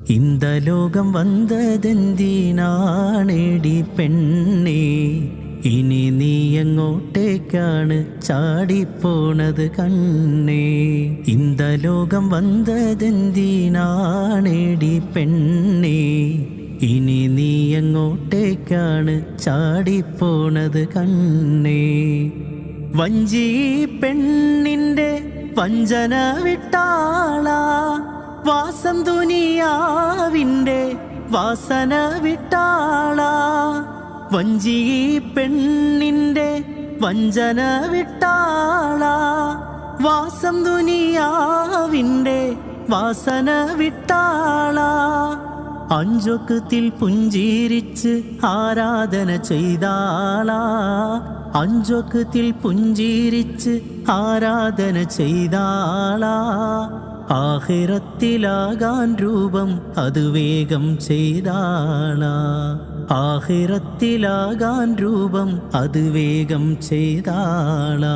இந்த லோகம் വന്നതെന്തിനാണേടി പെണ്ണേ ഇനി നീ എങ്ങോട്ടേക്കാണ് ചാടിപ്പോണത് കണ്ണേ இந்த ലോകം വന്നതെന്തിനാണേടി പെണ്ണേ ഇനി നീ എങ്ങോട്ടേക്കാണ് ചാടിപ്പോണത് കണ്ണേ വഞ്ചി പെണ്ണിന്റെ വഞ്ചന വിട്ടാളാ വാസം ദുനിയാവിന്റെ വാസന വിട്ടാളാ. വഞ്ചി പെണ്ണിന്റെ വഞ്ചന വിട്ടാളാ. വാസം ദുനിയാവിന്റെ വാസന വിട്ടാളാ. അഞ്ചൊക്കത്തിൽ പുഞ്ചിരിച്ച് ആരാധന ചെയ്താളാ. അഞ്ചൊക്കത്തിൽ പുഞ്ചിരിച്ച് ആരാധന ചെയ്താളാ. ആഹിറത്തിലാകാൻ രൂപം അത് വേഗം ചെയ്താളാ ആഹിറത്തിലാകാൻ രൂപം അത് വേഗം ചെയ്താളാ